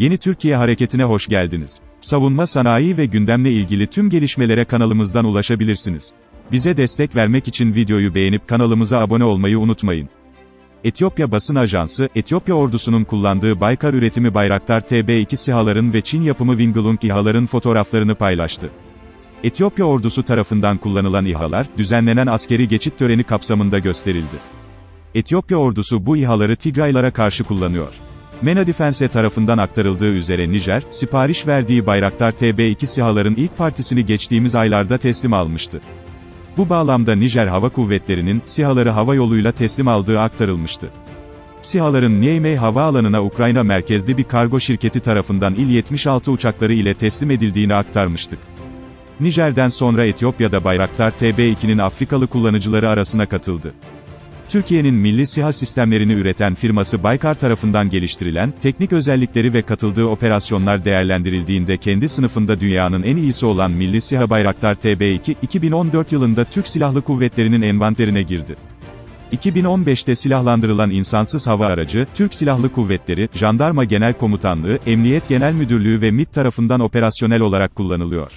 Yeni Türkiye Hareketi'ne hoş geldiniz. Savunma sanayi ve gündemle ilgili tüm gelişmelere kanalımızdan ulaşabilirsiniz. Bize destek vermek için videoyu beğenip kanalımıza abone olmayı unutmayın. Etiyopya Basın Ajansı, Etiyopya ordusunun kullandığı Baykar üretimi Bayraktar TB2 SİHA'ların ve Çin yapımı Winglong İHA'ların fotoğraflarını paylaştı. Etiyopya ordusu tarafından kullanılan İHA'lar, düzenlenen askeri geçit töreni kapsamında gösterildi. Etiyopya ordusu bu İHA'ları Tigraylara karşı kullanıyor. MENA Defense tarafından aktarıldığı üzere Nijer, sipariş verdiği Bayraktar TB2 SİHA'ların ilk partisini geçtiğimiz aylarda teslim almıştı. Bu bağlamda Nijer Hava Kuvvetleri'nin, SİHA'ları hava yoluyla teslim aldığı aktarılmıştı. SİHA'ların Niamey Havaalanı'na Ukrayna merkezli bir kargo şirketi tarafından İl-76 uçakları ile teslim edildiğini aktarmıştık. Nijer'den sonra Etiyopya'da Bayraktar TB2'nin Afrikalı kullanıcıları arasına katıldı. Türkiye'nin milli SİHA sistemlerini üreten firması Baykar tarafından geliştirilen, teknik özellikleri ve katıldığı operasyonlar değerlendirildiğinde kendi sınıfında dünyanın en iyisi olan milli SİHA Bayraktar TB2, 2014 yılında Türk Silahlı Kuvvetleri'nin envanterine girdi. 2015'te silahlandırılan insansız hava aracı, Türk Silahlı Kuvvetleri, Jandarma Genel Komutanlığı, Emniyet Genel Müdürlüğü ve MİT tarafından operasyonel olarak kullanılıyor.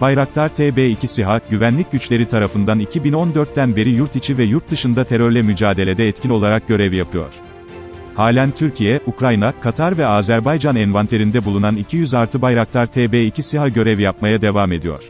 Bayraktar TB2 SİHA, güvenlik güçleri tarafından 2014'ten beri yurt içi ve yurt dışında terörle mücadelede etkin olarak görev yapıyor. Halen Türkiye, Ukrayna, Katar ve Azerbaycan envanterinde bulunan 200 artı Bayraktar TB2 SİHA görev yapmaya devam ediyor.